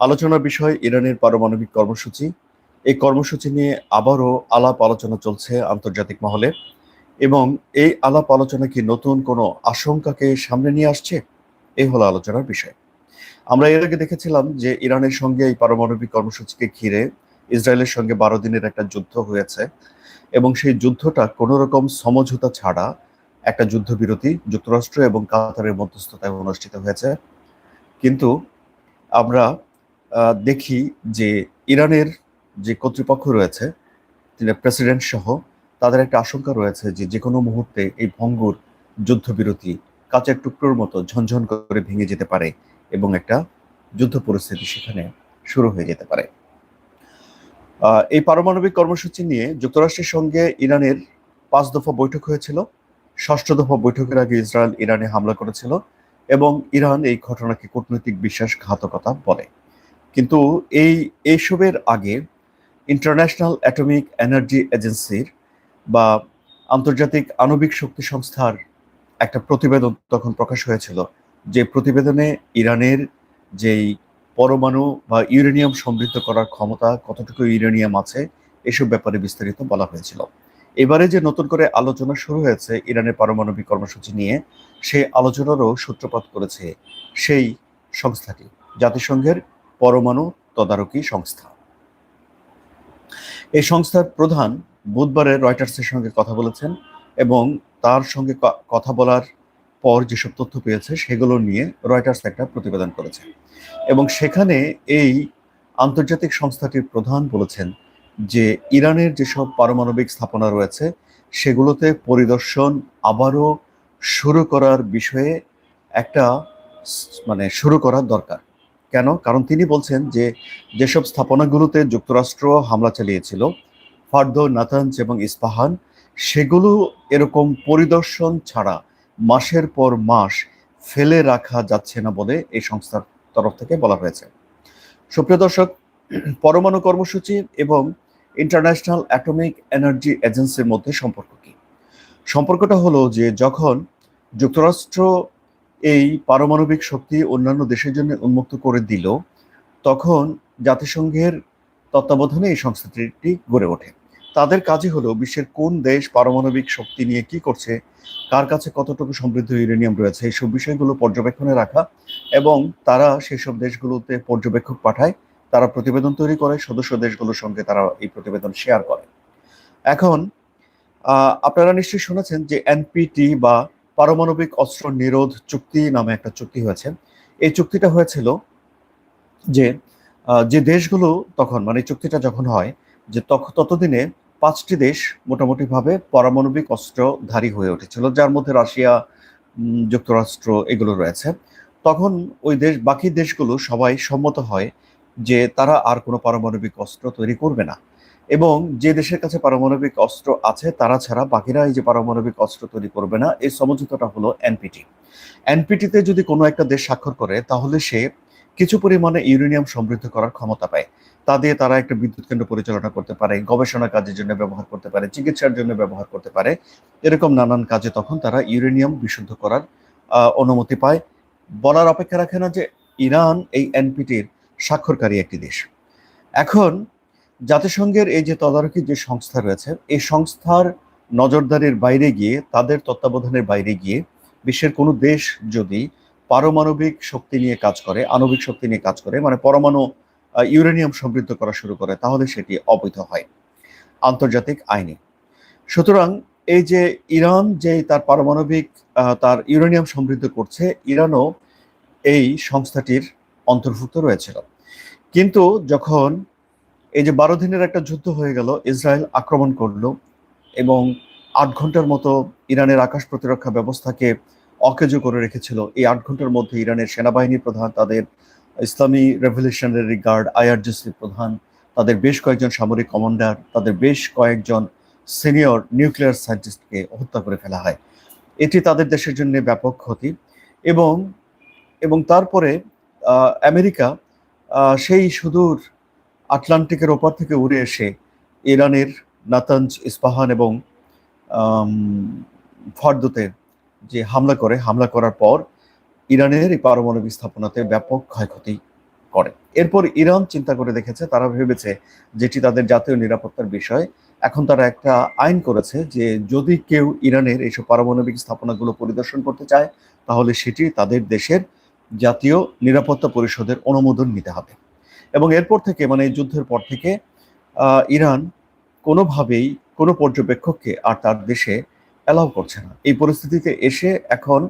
আলোচনার বিষয় ইরানের পারমাণবিক কর্মসূচি। এই কর্মসূচি নিয়ে আবারও আলাপ আলোচনা চলছে আন্তর্জাতিক মহলে। এবং এই আলাপ আলোচনা কি নতুন কোনো আশঙ্কাকে সামনে নিয়ে আসছে? এই হলো আলোচনার বিষয়। আমরা এর আগে দেখেছিলাম যে ইরানের সঙ্গে এই পারমাণবিক কর্মসূচিকে ঘিরে ইসরায়েলের সঙ্গে বারো দিনের একটা যুদ্ধ হয়েছে। এবং সেই যুদ্ধটা কোনো রকম সমঝোতা ছাড়া একটা যুদ্ধবিরতি যুক্তরাষ্ট্র এবং কাতারের মধ্যস্থতায় অনুষ্ঠিত হয়েছে। কিন্তু আমরা দেখি যে ইরানের যে কর্তৃপক্ষ রয়েছে, তিনি প্রেসিডেন্ট সহ, তাদের একটা আশঙ্কা রয়েছে যে যে কোনো মুহূর্তে এই ভঙ্গুর যুদ্ধবিরতি কাঁচের টুকরোর মতো ঝনঝন করে ভেঙে যেতে পারে এবং একটা যুদ্ধ পরিস্থিতি সেখানে শুরু হয়ে যেতে পারে। এই পারমাণবিক কর্মসূচি নিয়ে যুক্তরাষ্ট্রের সঙ্গে ইরানের পাঁচ দফা বৈঠক হয়েছিল। ষষ্ঠ দফা বৈঠকের আগে ইসরায়েল ইরানে হামলা করেছিল এবং ইরান এই ঘটনাকে কূটনৈতিক বিশ্বাসঘাতকতা বলে। কিন্তু এই, এইসবের আগে ইন্টারন্যাশনাল অ্যাটমিক এনার্জি এজেন্সির বা আন্তর্জাতিক আণবিক শক্তি সংস্থার একটা প্রতিবেদন তখন প্রকাশ হয়েছিল, যে প্রতিবেদনে ইরানের যেই পরমাণু বা ইউরেনিয়াম সমৃদ্ধ করার ক্ষমতা, কতটুকু ইউরেনিয়াম আছে, এসব ব্যাপারে বিস্তারিত বলা হয়েছিল। এবারে যে নতুন করে আলোচনা শুরু হয়েছে ইরানের পারমাণবিক কর্মসূচি নিয়ে, সেই আলোচনারও সূত্রপাত করেছে সেই সংস্থাটি। জাতিসংঘের পরমাণু তদারকি সংস্থা। এই সংস্থার প্রধান বুধবারে রয়টার্সের সঙ্গে কথা বলেছেন এবং তার সঙ্গে কথা বলার পর যেসব তথ্য পেয়েছে সেগুলো নিয়ে রয়টার্স একটা প্রতিবেদন করেছে। এবং সেখানে এই আন্তর্জাতিক সংস্থাটির প্রধান বলেছেন যে ইরানের যেসব পারমাণবিক স্থাপনা রয়েছে সেগুলোতে পরিদর্শন আবারও শুরু করার বিষয়ে একটা মানে শুরু করার দরকার। কেন? কারণ তিনি বলছেন যে যেসব স্থাপনাগুলোতে যুক্তরাষ্ট্র হামলা চালিয়েছিল, ফার্দো নাতাঞ্জ এবং ইস্পাহান, সেগুলো এরকম পরিদর্শন ছাড়া মাসের পর মাস ফেলে রাখা যাচ্ছে না বলে এই সংস্থার তরফ থেকে বলা হয়েছে। সুপ্রিয় দর্শক, পরমাণু কর্মসূচি এবং ইন্টারন্যাশনাল অ্যাটমিক এনার্জি এজেন্সির মধ্যে সম্পর্ক কি? সম্পর্কটা হলো যে যখন যুক্তরাষ্ট্র এই পারমাণবিক শক্তি অন্যান্য দেশের জন্য উন্মুক্ত করে দিল, তখন জাতিসংঘের তত্ত্বাবধানে এই সংস্থাটি গড়ে ওঠে। তাদের কাজই হলো বিশ্বের কোন দেশ পারমাণবিক শক্তি নিয়ে কি করছে, কার কাছে কতটুকু সমৃদ্ধ ইউরেনিয়াম রয়েছে এইসব বিষয়গুলো পর্যবেক্ষণে রাখা এবং তারা সেসব দেশগুলোতে পর্যবেক্ষক পাঠায়, তারা প্রতিবেদন তৈরি করে, সদস্য দেশগুলোর সঙ্গে তারা এই প্রতিবেদন শেয়ার করে। এখন আপনারা নিশ্চয়ই শুনেছেন যে এনপিটি বা পারমাণবিক অস্ত্র নিরোধ চুক্তি নামে একটা চুক্তি হয়েছে। এই চুক্তিটা হয়েছিল যে যে দেশগুলো তখন মানে চুক্তিটা যখন হয়, যে ততদিনে পাঁচটি দেশ মোটামুটিভাবে পারমাণবিক অস্ত্রধারী হয়ে উঠেছিল, যার মধ্যে রাশিয়া যুক্তরাষ্ট্র এগুলো রয়েছে। তখন ওই দেশ, বাকি দেশগুলো সবাই সম্মত হয় যে তারা আর কোনো পারমাণবিক অস্ত্র তৈরি করবে না। এবং যে দেশের কাছে পারমাণবিক অস্ত্র আছে, তারা ছাড়া বাকিরা এই যে পারমাণবিক অস্ত্র তৈরি করবে না, এই সমঝোতাটা হলো এনপিটি এনপিটিতে যদি কোনো একটা দেশ স্বাক্ষর করে, তাহলে সে কিছু পরিমাণে ইউরেনিয়াম সমৃদ্ধ করার ক্ষমতা পায়। তা দিয়ে তারা একটা বিদ্যুৎ কেন্দ্র পরিচালনা করতে পারে, গবেষণা কাজের জন্য ব্যবহার করতে পারে, চিকিৎসার জন্য ব্যবহার করতে পারে। এরকম নানান কাজে তখন তারা ইউরেনিয়াম বিশুদ্ধ করার অনুমতি পায়। বলার অপেক্ষা রাখে না যে ইরান এই এনপিটির স্বাক্ষরকারী একটি দেশ। এখন জাতিসংঘের এই যে তদারকি যে সংস্থা রয়েছে, এই সংস্থার নজরদারির বাইরে গিয়ে, তাদের তত্ত্বাবধানের বাইরে গিয়ে, বিশ্বের কোনো দেশ যদি পারমাণবিক শক্তি নিয়ে কাজ করে, আণবিক শক্তি নিয়ে কাজ করে মানে পরমাণু ইউরেনিয়াম সমৃদ্ধ করা শুরু করে, তাহলে সেটি অবৈধ হয় আন্তর্জাতিক আইনে। সুতরাং এই যে ইরান যে তার পারমাণবিক তার ইউরেনিয়াম সমৃদ্ধ করছে, ইরানও এই সংস্থাটির অন্তর্ভুক্ত রয়েছিল। কিন্তু যখন এই যে বারো দিনের একটা যুদ্ধ হয়ে গেল, ইসরায়েল আক্রমণ করল এবং আট ঘণ্টার মতো ইরানের আকাশ প্রতিরক্ষা ব্যবস্থাকে অকেজ করে রেখেছিল। এই আট ঘণ্টার মধ্যে ইরানের সেনাবাহিনী প্রধান, তাদের ইসলামী রেভলিউশনারি গার্ড, আইআরজিসি প্রধান, তাদের বেশ কয়েকজন সামরিক কমান্ডার, তাদের বেশ কয়েকজন সিনিয়র নিউক্লিয়ার সায়েন্টিস্টকে হত্যা করে ফেলা হয়। এটি তাদের দেশের জন্য ব্যাপক ক্ষতি এবং এবং তারপরে আমেরিকা সেই সুদূর আটলান্টিকের ওপার থেকে উড়ে এসে ইরানের নাতাঞ্জ ইস্পাহান এবং ফর্দোতে যে হামলা করে, হামলা করার পর ইরানের এই পারমাণবিক স্থাপনাতে ব্যাপক ক্ষয়ক্ষতি করে। এরপর ইরান চিন্তা করে দেখেছে, তারা ভেবেছে যেটি তাদের জাতীয় নিরাপত্তার বিষয়। এখন তারা একটা আইন করেছে যে যদি কেউ ইরানের এইসব পারমাণবিক স্থাপনাগুলো পরিদর্শন করতে চায়, তাহলে সেটি তাদের দেশের জাতীয় নিরাপত্তা পরিষদের অনুমোদন নিতে হবে। এবং এরপর থেকে মানে এই যুদ্ধের পর থেকে ইরান কোনোভাবেই কোনো পর্যবেক্ষককে আর তার দেশে অ্যালাউ করছে না। এই পরিস্থিতিতে এসে এখন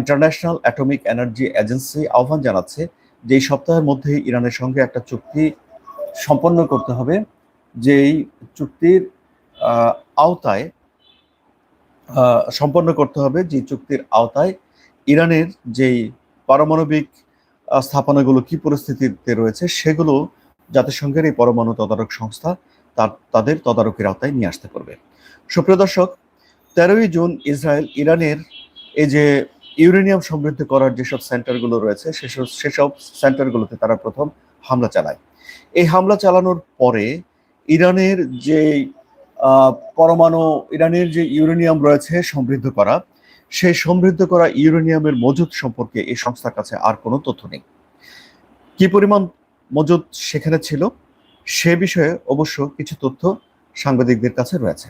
ইন্টারন্যাশনাল অ্যাটমিক এনার্জি এজেন্সি আহ্বান জানাচ্ছে যে এই সপ্তাহের মধ্যেই ইরানের সঙ্গে একটা চুক্তি সম্পন্ন করতে হবে যেই চুক্তির আওতায় সম্পন্ন করতে হবে, যে চুক্তির আওতায় ইরানের যেই পারমাণবিক স্থাপনাগুলো কি পরিস্থিতিতে রয়েছে সেগুলো জাতিসংঘের এই পরমাণু তদারক সংস্থা তার, তাদের তদারকির আওতায় নিয়ে আসতে পারবে। সুপ্রিয় দর্শক, তেরোই জুন ইসরায়েল, ইরানের এই যে ইউরেনিয়াম সমৃদ্ধ করার যেসব সেন্টারগুলো রয়েছে, সেসব সেসব সেন্টারগুলোতে তারা প্রথম হামলা চালায়। এই হামলা চালানোর পরে ইরানের যে পরমাণু, ইরানের যে ইউরেনিয়াম রয়েছে সমৃদ্ধ করা সেই সমৃদ্ধ করা ইউরেনিয়ামের মজুদ সম্পর্কে এই সংস্থার কাছে আর কোনো তথ্য নেই। কি পরিমাণ মজুদ সেখানে ছিল? সে বিষয়ে অবশ্য কিছু তথ্য সাংবাদিকদের কাছে রয়েছে।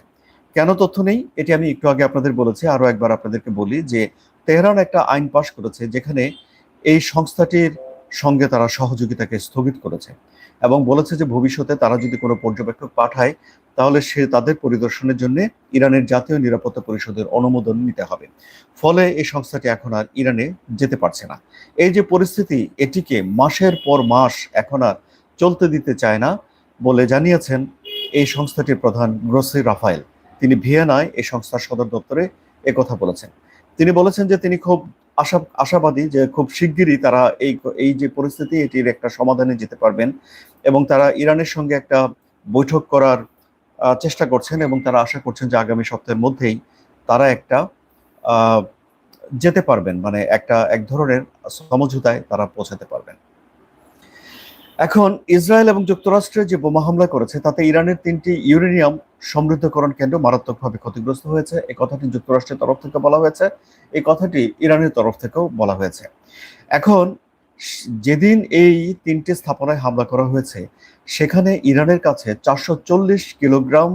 কেন তথ্য নেই? এটি আমি একটু আগে আপনাদের বলেছি আরও একবার আপনাদেরকে বলি যে তেহরান একটা আইন পাশ করেছে যেখানে এই সংস্থাটির সঙ্গে তারা সহযোগিতাকে স্থগিত করেছে। এবং বলেছে যে ভবিষ্যতে তারা যদি কোনো পর্যবেক্ষক পাঠায়, তাহলে সে তাদের পরিদর্শনের জন্য ইরানের জাতীয় নিরাপত্তা পরিষদের অনুমোদন নিতে হবে। ফলে এই সংস্থাটি এখন আর ইরানে যেতে পারছে না। এই যে পরিস্থিতি, এটিকে মাসের পর মাস এখন আর চলতে দিতে চায় না বলে জানিয়েছেন এই সংস্থাটির প্রধান গ্রোসি রাফায়েল। তিনি ভিয়েনায় এই সংস্থার সদর দপ্তরে কথা বলেছেন। তিনি বলেছেন যে তিনি খুব আশা আশাবাদী যে খুব শিগগিরই তারা এই এই যে পরিস্থিতি, এটির একটা সমাধানে যেতে পারবেন এবং তারা ইরানের সঙ্গে একটা বৈঠক করার চেষ্টা করছেন এবং তারা আশা করছেন যে আগামী সপ্তাহের মধ্যেই তারা একটা যেতে পারবেন মানে একটা এক ধরনের সমঝোতায় তারা পৌঁছাতে পারবেন। এখন ইসরায়েল এবং যুক্তরাষ্ট্রে যে বোমা হামলা করেছে, তাতে ইরানের তিনটি ইউরেনিয়াম সমৃদ্ধকরণ কেন্দ্র মারাত্মকভাবে ক্ষতিগ্রস্ত হয়েছে। এই কথাটি যুক্তরাষ্ট্রের তরফ থেকে বলা হয়েছে। এই কথাটি ইরানের তরফ থেকেও বলা হয়েছে। এখন যেদিন এই তিনটি স্থাপনায় হামলা করা হয়েছে, সেখানে ইরানের কাছে চারশো চল্লিশ কিলোগ্রাম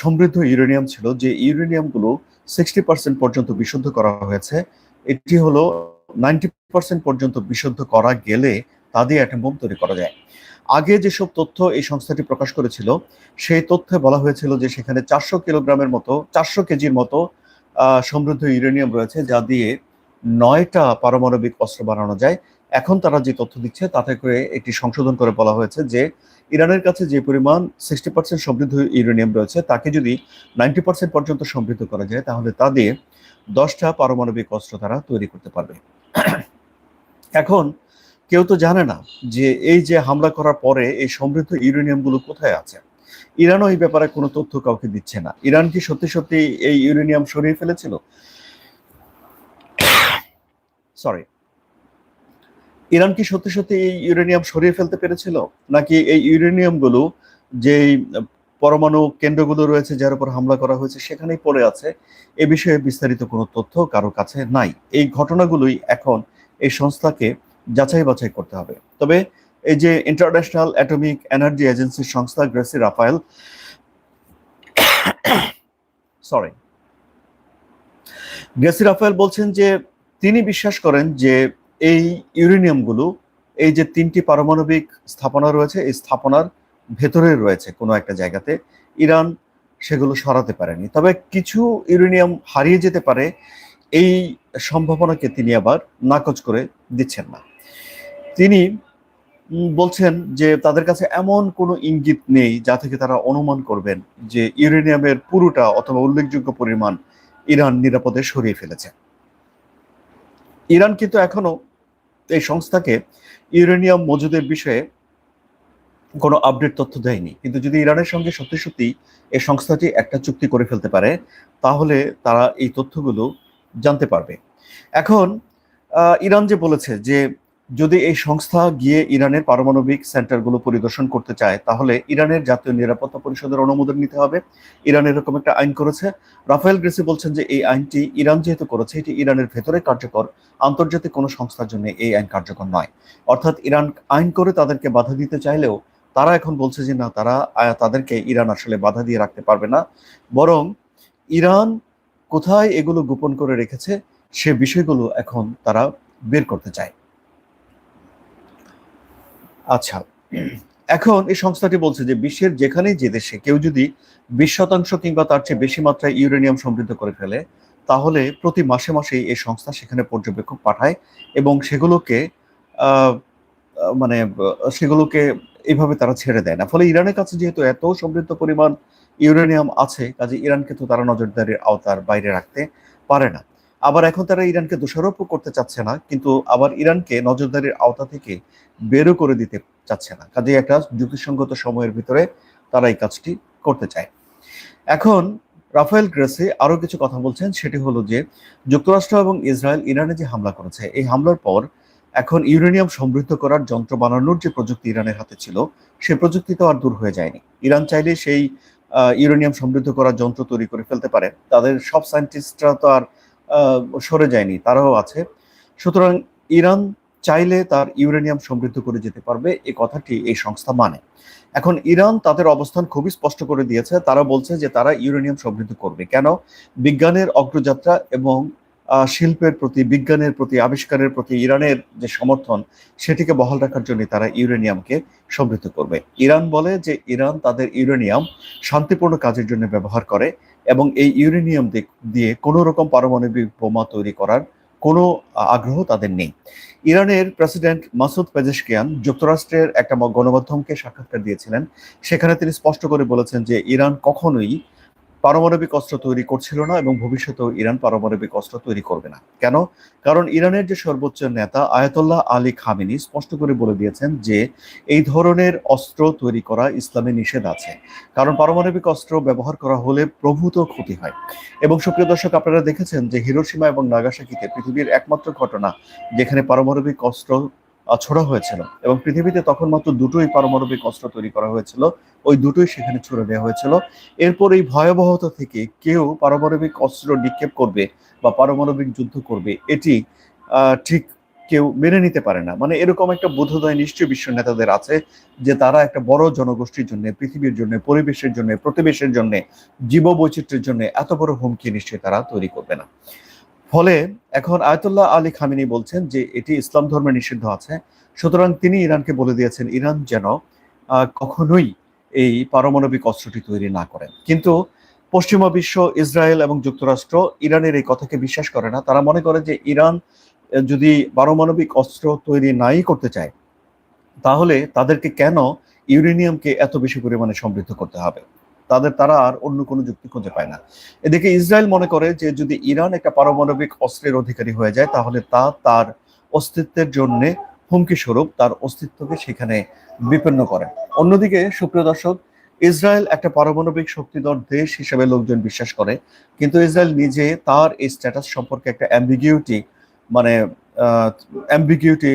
সমৃদ্ধ ইউরেনিয়াম ছিল, যে ইউরেনিয়ামগুলো সিক্সটি পার্সেন্ট পর্যন্ত বিশুদ্ধ করা হয়েছে। এটি হলো নাইনটি পার্সেন্ট পর্যন্ত বিশুদ্ধ করা গেলে তা দিয়ে একটা বোম তৈরি করা যায়। আগে যেসব তথ্য এই সংস্থাটি প্রকাশ করেছিল, সেই তথ্যে বলা হয়েছিল যে সেখানে চারশো কিলোগ্রামের মতো, চারশো কেজির মতো সমৃদ্ধ ইউরেনিয়াম রয়েছে যা দিয়ে নয়টা পারমাণবিক অস্ত্র বানানো যায়। এখন তারা যে তথ্য দিচ্ছে তাতে করে এটি সংশোধন করে বলা হয়েছে যে ইরানের কাছে যে পরিমাণ সিক্সটি পার্সেন্ট সমৃদ্ধ ইউরেনিয়াম রয়েছে তাকে যদি নাইনটি পার্সেন্ট পর্যন্ত সমৃদ্ধ করা যায় তাহলে তা দিয়ে দশটা পারমাণবিক অস্ত্র তারা তৈরি করতে পারবে। এখন কেউ তো জানে না যে এই যে হামলা করার পরে এই সমৃদ্ধ ইউরেনিয়ামগুলো কোথায় আছে। ইরানও এই ব্যাপারে কোনো তথ্য কাউকে দিচ্ছে না। ইরান কি সত্যি সত্যি এই ইউরেনিয়াম সরিয়ে ফেলেছিল? সরি ইরান কি সত্যি সত্যি এই ইউরেনিয়াম সরিয়ে ফেলতে পেরেছিল? নাকি এই ইউরেনিয়ামগুলো যে পরমাণু কেন্দ্রগুলো রয়েছে যার উপর হামলা করা হয়েছে সেখানেই পড়ে আছে, এ বিষয়ে বিস্তারিত কোনো তথ্য কারও কাছে নাই। এই ঘটনাগুলোই এখন এই সংস্থাকে যাচাই বাছাই করতে হবে। তবে এই যে ইন্টারন্যাশনাল অ্যাটমিক এনার্জি এজেন্সির সংস্থা Grossi Rafael sorry Grossi Rafael বলছেন যে তিনি বিশ্বাস করেন যে এই ইউরেনিয়ামগুলো, এই যে তিনটি পারমাণবিক স্থাপনা রয়েছে, এই স্থাপনার ভেতরে রয়েছে কোনো একটা জায়গাতে, ইরান সেগুলো সরাতে পারেনি। তবে কিছু ইউরেনিয়াম হারিয়ে যেতে পারে, এই সম্ভাবনাকে তিনি আবার নাকচ করে দিচ্ছেন না। তিনি বলছেন যে তাদের কাছে এমন কোনো ইঙ্গিত নেই যা থেকে তারা অনুমান করবেন যে ইউরেনিয়ামের পুরোটা অথবা উল্লেখযোগ্য পরিমাণ ইরান নিরাপদে সরিয়ে ফেলেছে। ইরান কিন্তু এখনও এই সংস্থাকে ইউরেনিয়াম মজুদের বিষয়ে কোনো আপডেট তথ্য দেয়নি। কিন্তু যদি ইরানের সঙ্গে সত্যি সত্যি এই সংস্থাটি একটা চুক্তি করে ফেলতে পারে, তাহলে তারা এই তথ্যগুলো জানতে পারবে। এখন ইরান যে বলেছে যে যদি এই সংস্থা গিয়ে ইরানের পারমাণবিক সেন্টারগুলো পরিদর্শন করতে চায়, তাহলে ইরানের জাতীয় নিরাপত্তা পরিষদের অনুমোদন নিতে হবে। ইরান এরকম একটা আইন করেছে। রাফায়েল গ্রেসি বলছেন যে এই আইনটি ইরান যেহেতু করেছে, এটি ইরানের ভেতরে কার্যকর। আন্তর্জাতিক কোনো সংস্থার জন্য এই আইন কার্যকর নয়। অর্থাৎ ইরান আইন করে তাদেরকে বাধা দিতে চাইলেও তারা এখন বলছে যে না, তারা তাদেরকে ইরান আসলে বাধা দিয়ে রাখতে পারবে না। বরং ইরান কোথায় এগুলো গোপন করে রেখেছে, সে বিষয়গুলো এখন তারা বের করতে চায়। আচ্ছা এখন এই সংস্থাটি বলছে যে বিশ্বের যেখানেই যে দেশে কেউ যদি বিশ শতাংশ কিংবা তার চেয়ে বেশি মাত্রায় ইউরেনিয়াম সমৃদ্ধ করে ফেলে, তাহলে প্রতি মাসে মাসে এই সংস্থা সেখানে পর্যবেক্ষক পাঠায় এবং সেগুলোকে মানে সেগুলোকে এইভাবে তারা ছেড়ে দেয় না। ফলে ইরানের কাছে যেহেতু এত সমৃদ্ধ পরিমাণ ইউরেনিয়াম আছে, কাজে ইরানকে তো তারা নজরদারির আওতার বাইরে রাখতে পারে না। আবার এখন তারা ইরানকে দোষারোপও করতে চাচ্ছে না, কিন্তু আবার ইরানকে নজরদারির আওতা থেকে বেরো করে দিতে চাচ্ছে না। কাজে একটা যুক্তিসঙ্গত সময়ের ভিতরে তারা এই কাজটি করতে চায়। এখন রাফায়েল গ্রেসে আরও কিছু কথা বলছেন, সেটি হলো যে যুক্তরাষ্ট্র এবং ইসরায়েল ইরানে যে হামলা করেছে, এই হামলার পর এখন ইউরেনিয়াম সমৃদ্ধ করার যন্ত্র বানানোর যে প্রযুক্তি ইরানের হাতে ছিল, সে প্রযুক্তি তো আর দূর হয়ে যায়নি। ইরান চাইলে সেই ইউরেনিয়াম সমৃদ্ধ করার যন্ত্র তৈরি করে ফেলতে পারে। তাদের সব সায়েন্টিস্টরা তো আর সরে যায়নি, তারাও আছে। সুতরাং ইরান চাইলে তার ইউরেনিয়াম সমৃদ্ধ করে যেতে পারবে, এ কথাটি এই সংস্থা মানে। এখন ইরান তাদের অবস্থান খুবই স্পষ্ট করে দিয়েছে, তারা বলছে যে তারা ইউরেনিয়াম সমৃদ্ধ করবে। কেন? বিজ্ঞানের অগ্রযাত্রা এবং শিল্পের প্রতি, বিজ্ঞানের প্রতি, আবিষ্কারের প্রতি, ইরানের যে সমর্থন, সেটিকে বহাল রাখার জন্য তারা ইউরেনিয়ামকে সমৃদ্ধ করবে। ইরান বলে যে ইরান তাদের ইউরেনিয়াম শান্তিপূর্ণ কাজের জন্য ব্যবহার করে এবং এই ইউরেনিয়াম দিয়ে কোনো রকম পারমাণবিক বোমা তৈরি করার কোনো আগ্রহ তাদের নেই। ইরানের প্রেসিডেন্ট মাসুদ পেজেশকিয়ান যুক্তরাষ্ট্রের একটা গণমাধ্যমকে সাক্ষাৎকার দিয়েছিলেন। সেখানে তিনি স্পষ্ট করে বলেছেন যে ইরান কখনোই পারমাণবিক অস্ত্র তৈরি করছিল না এবং ভবিষ্যতেও ইরান পারমাণবিক অস্ত্র তৈরি করবে না। কেন? কারণ ইরানের যে সর্বোচ্চ নেতা আয়াতুল্লাহ আলী খামিনি স্পষ্ট করে বলে দিয়েছেন যে, এই ধরনের অস্ত্র তৈরি করা ইসলামে নিষেধ আছে। কারণ পারমাণবিক অস্ত্র ব্যবহার করা হলে প্রভূত ক্ষতি হয়। এবং সুপ্রিয় দর্শক, আপনারা দেখেছেন যে হিরোসীমা এবং নাগাসাকিতে পৃথিবীর একমাত্র ঘটনা যেখানে পারমাণবিক অস্ত্র ছোড়া হয়েছিল এবং পৃথিবীতে তখন মাত্র দুটোই পারমাণবিক অস্ত্র তৈরি করা হয়েছিল। ওই দুটোই সেখানে ছুড়ে দেওয়া হয়েছিল। এরপর এই ভয়াবহতা থেকে কেউ পারমাণবিক অস্ত্র নিক্ষেপ করবে বা পারমাণবিক যুদ্ধ করবে, এটি ঠিক কেউ মেনে নিতে পারে না। মানে এরকম একটা বোধোদয় নিশ্চয়ই বিশ্ব নেতাদের আছে যে তারা একটা বড় জনগোষ্ঠীর জন্য, পৃথিবীর জন্য, পরিবেশের জন্য, প্রতিবেশের জন্য জীব বৈচিত্র্যের জন্য এত বড় হুমকি নিশ্চয়ই তারা তৈরি করবে না। ফলে এখন আয়তুল্লাহ আলী খামিনি বলছেন যে এটি ইসলাম ধর্মে নিষিদ্ধ আছে। সুতরাং তিনি ইরানকে বলে দিয়েছেন, ইরান যেন কখনোই এই পারমাণবিক অস্ত্রটি তৈরি না করেন কিন্তু পশ্চিমা বিশ্ব, ইসরায়েল এবং যুক্তরাষ্ট্র ইরানের এই কথাকে বিশ্বাস করে না। তারা মনে করে যে ইরান যদি পারমাণবিক অস্ত্র তৈরি নাই করতে চায়, তাহলে তাদেরকে কেন ইউরেনিয়ামকে এত বেশি পরিমাণে সমৃদ্ধ করতে হবে? তাদের তারা আর অন্য কোনো যুক্তি খুঁজে পায় না। এদিকে ইসরায়েল মনে করে যে যদি ইরান একটা পারমাণবিক অস্ত্রের অধিকারী হয়ে যায়, তাহলে তা তার অস্তিত্বের জন্য হুমকি স্বরূপ তার অস্তিত্বকে সেখানে বিপন্ন করে। অন্যদিকে সুপ্রিয় দর্শক, ইসরায়েল একটা পারমাণবিক শক্তিধর দেশ হিসেবে লোকজন বিশ্বাস করে, কিন্তু ইসরায়েল নিজে তার এই স্ট্যাটাস সম্পর্কে একটা অ্যাম্বিগিউটি মানে অ্যাম্বিগিউটি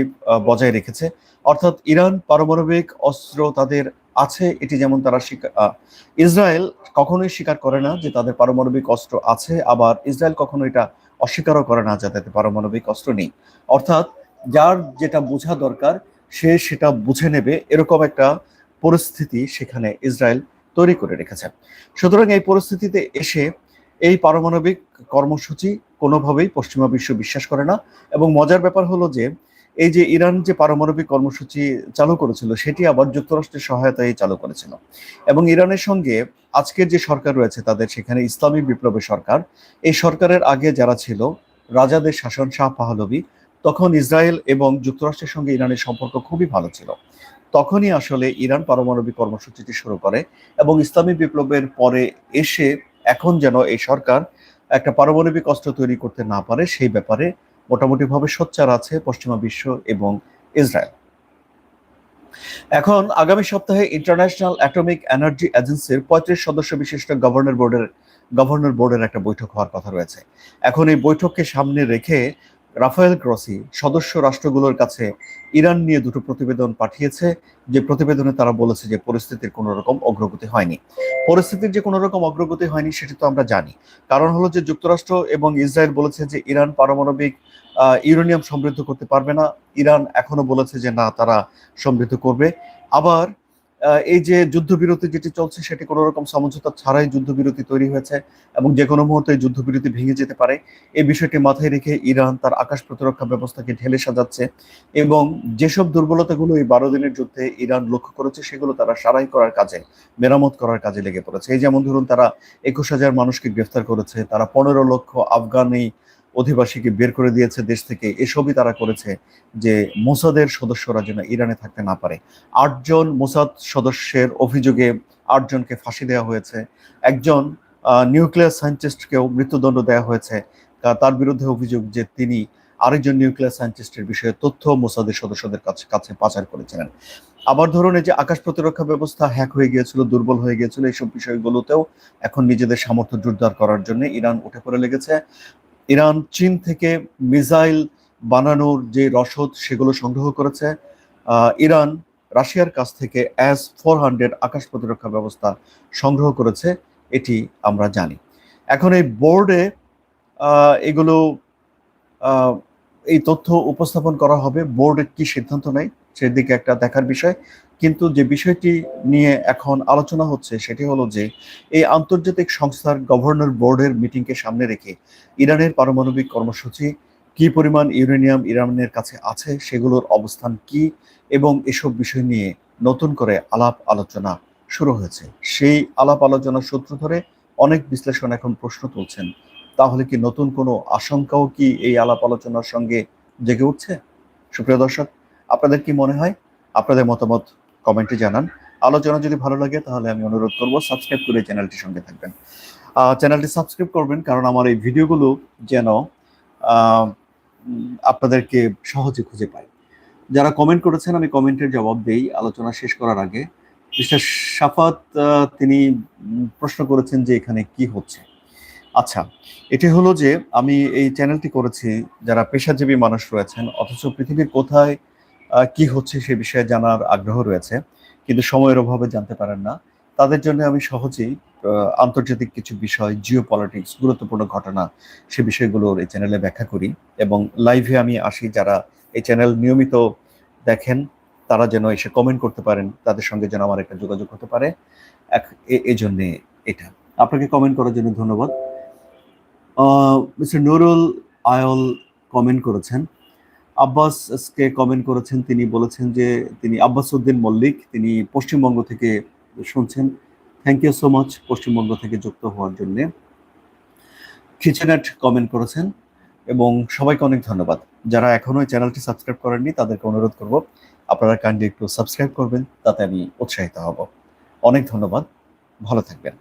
বজায় রেখেছে। অর্থাৎ ইরান পারমাণবিক অস্ত্র তাদের আছে, এটি যেমন তারা ইসরায়েল কখনোই স্বীকার করে না যে তাদের পারমাণবিক অস্ত্র আছে, আবার ইসরায়েল কখনো এটা অস্বীকারও করে না যে তাদের পারমাণবিক অস্ত্র নেই। অর্থাৎ যার যেটা বোঝা দরকার, সে সেটা বুঝে নেবে, এরকম একটা পরিস্থিতি সেখানে ইসরায়েল তৈরি করে রেখেছে। সুতরাং এই পরিস্থিতিতে এসে এই পারমাণবিক কর্মসূচি কোনোভাবেই পশ্চিমা বিশ্ব বিশ্বাস করে না। এবং মজার ব্যাপার হলো যে এই যে ইরান যে পারমাণবিক কর্মসূচি চালু করেছিল, সেটি আবার যুক্তরাষ্ট্রের সহায়তায় চালু করেছিল। এবং ইরানের সঙ্গে আজকের যে সরকার রয়েছে, তাদের সেখানে ইসলামী বিপ্লবের সরকার, এই সরকারের আগে যারা ছিল, রাজাদের শাসন শাহ পাহলবি তখন ইসরায়েল এবং যুক্তরাষ্ট্রের সঙ্গে ইরানের সম্পর্ক খুবই ভালো ছিল। তখনই আসলে ইরান পারমাণবিক কর্মসূচিটি শুরু করে এবং ইসলামী বিপ্লবের পরে এসে এখন যেন এই সরকার একটা পারমাণবিক অস্ত্র তৈরি করতে না পারে, সেই ব্যাপারে মোটামুটিভাবে সোচ্চার আছে পশ্চিমা বিশ্ব এবং ইসরায়েল। এখন আগামী সপ্তাহে ইন্টারন্যাশনাল অ্যাটমিক এনার্জি এজেন্সির পঁয়ত্রিশ সদস্য বিশিষ্ট গভর্নর বোর্ডের গভর্নর বোর্ডের একটা বৈঠক হওয়ার কথা রয়েছে। এখন এই বৈঠককে সামনে রেখে রাফায়েল ক্রসি সদস্য রাষ্ট্রগুলোর কাছে ইরান নিয়ে দুটো প্রতিবেদন পাঠিয়েছে। যে প্রতিবেদনে তারা বলেছে যে পরিস্থিতির কোনো রকম অগ্রগতি হয়নি। পরিস্থিতির যে কোনো রকম অগ্রগতি হয়নি সেটি তো আমরা জানি। কারণ হলো যে যুক্তরাষ্ট্র এবং ইসরায়েল বলেছে যে ইরান পারমাণবিক ইউরেনিয়াম সমৃদ্ধ করতে পারবে না। ইরান এখনও বলেছে যে না, তারা সমৃদ্ধ করবে। আবার এই যে যুদ্ধবিরতি যেটি চলছে, সেটি কোনো রকম সমঝোতা ছাড়াই যুদ্ধবিরতি তৈরি হয়েছে এবং যে কোনো মুহূর্তে যুদ্ধবিরতি ভেঙে যেতে পারে। এই বিষয়টি মাথায় রেখে ইরান তার আকাশ প্রতিরক্ষা ব্যবস্থাকে ঢেলে সাজাচ্ছে এবং যেসব দুর্বলতাগুলো এই বারো দিনের যুদ্ধে ইরান লক্ষ্য করেছে, সেগুলো তারা সারাই করার কাজে, মেরামত করার কাজে লেগে পড়েছে। এই যেমন ধরুন, তারা একুশ হাজার মানুষকে গ্রেফতার করেছে, তারা পনেরো লক্ষ আফগানি অধিবাসীকে বের করে দিয়েছে দেশ থেকে। এসবই তারা করেছে যে মোসাদের সদস্যরা যেন ইরানে থাকতে না পারে। আটজন মোসাদ সদস্যের অভিযোগে আটজনকে ফাঁসি দেওয়া হয়েছে। একজন নিউক্লিয়ার সায়েন্টিস্টকেও মৃত্যুদণ্ড দেওয়া হয়েছে। তার বিরুদ্ধে অভিযোগ যে তিনি আরেকজন নিউক্লিয়ার সায়েন্টিস্টের বিষয়ে তথ্য মোসাদের সদস্যদের কাছে কাছে পাচার করেছিলেন। আবার ধরুন এই যে আকাশ প্রতিরক্ষা ব্যবস্থা হ্যাক হয়ে গিয়েছিল, দুর্বল হয়ে গিয়েছিল, এইসব বিষয়গুলোতেও এখন নিজেদের সামর্থ্য জোরদার করার জন্য ইরান উঠে পড়ে লেগেছে। ইরান, চীন থেকে মিসাইল বানানোর যে রসদ সেগুলো সংগ্রহ করেছে ইরান রাশিয়ার কাছ থেকে অ্যাস ফোর হান্ড্রেড আকাশ প্রতিরক্ষা ব্যবস্থা সংগ্রহ করেছে, এটি আমরা জানি। এখন এই বোর্ডে এগুলো এই তথ্য উপস্থাপন করা হবে। বোর্ডের কি সিদ্ধান্ত নেয়? সেদিকে একটা দেখার বিষয়। কিন্তু যে বিষয়টি নিয়ে এখন আলোচনা হচ্ছে সেটি হলো যে, এই আন্তর্জাতিক সংস্থার গভর্নর বোর্ডের মিটিংকে সামনে রেখে ইরানের পারমাণবিক কর্মসূচি, কি পরিমাণ ইউরেনিয়াম ইরানের কাছে আছে, সেগুলোর অবস্থান কি, এবং এসব বিষয় নিয়ে নতুন করে আলাপ আলোচনা শুরু হয়েছে। সেই আলাপ আলোচনার সূত্র ধরে অনেক বিশ্লেষণ এখন প্রশ্ন তুলছেন। তাহলে কি নতুন কোনো আশঙ্কাও কি এই আলাপ আলোচনার সঙ্গে জেগে উঠছে? সুপ্রিয় দর্শক আপনাদের কি মনে হয়? আপনাদের মতামত কমেন্টে জানান। আলোচনা যদি ভালো লাগে, তাহলে আমি অনুরোধ করব সাবস্ক্রাইব করে চ্যানেলটির সঙ্গে থাকবেন। চ্যানেলটি সাবস্ক্রাইব করবেন, কারণ আমার এই ভিডিওগুলো যেন আপনাদেরকে সহজে খুঁজে পায়। যারা কমেন্ট করেছেন, আমি কমেন্টের জবাব দেই। আলোচনা শেষ করার আগে মিস্টার সাফাত তিনি প্রশ্ন করেছেন যে এখানে কি হচ্ছে। আচ্ছা এটি হলো যে আমি এই চ্যানেলটি করেছি, যারা পেশাজীবী মানুষ রয়েছেন, অথচ পৃথিবীর কোথায় কি হচ্ছে সে বিষয়ে জানার আগ্রহ রয়েছে, কিন্তু সময়ের অভাবে জানতে পারেন না। তাদের জন্য আমি সহজেই আন্তর্জাতিক কিছু বিষয় জিও পলিটিক্স গুরুত্বপূর্ণ ঘটনা সে বিষয়গুলোর এই চ্যানেলে ব্যাখ্যা করি এবং লাইভে আমি আসি যারা এই চ্যানেল নিয়মিত দেখেন, তারা যেন এসে কমেন্ট করতে পারেন, তাদের সঙ্গে যেন আমার একটা যোগাযোগ হতে পারে। এই জন্যে এটা। আপনাকে কমেন্ট করার জন্য ধন্যবাদ। মিস্টার নুরুল আয়ল কমেন্ট করেছেন। আব্বাস কে কমেন্ট করেছেন, তিনি বলেছেন যে তিনি আব্বাস উদ্দিন মল্লিক, তিনি পশ্চিমবঙ্গ থেকে শুনছেন। Thank you so much Paschimbanga থেকে যুক্ত হওয়ার জন্য। খিচেনাট কমেন্ট করেছেন এবং সবাইকে অনেক ধন্যবাদ। যারা এখনও চ্যানেলটি সাবস্ক্রাইব করেননি, তাদেরকে অনুরোধ করব, আপনারা কাইন্ডলি একটু সাবস্ক্রাইব করবেন, তাতে আমি উৎসাহিত হব। অনেক ধন্যবাদ, ভালো থাকবেন।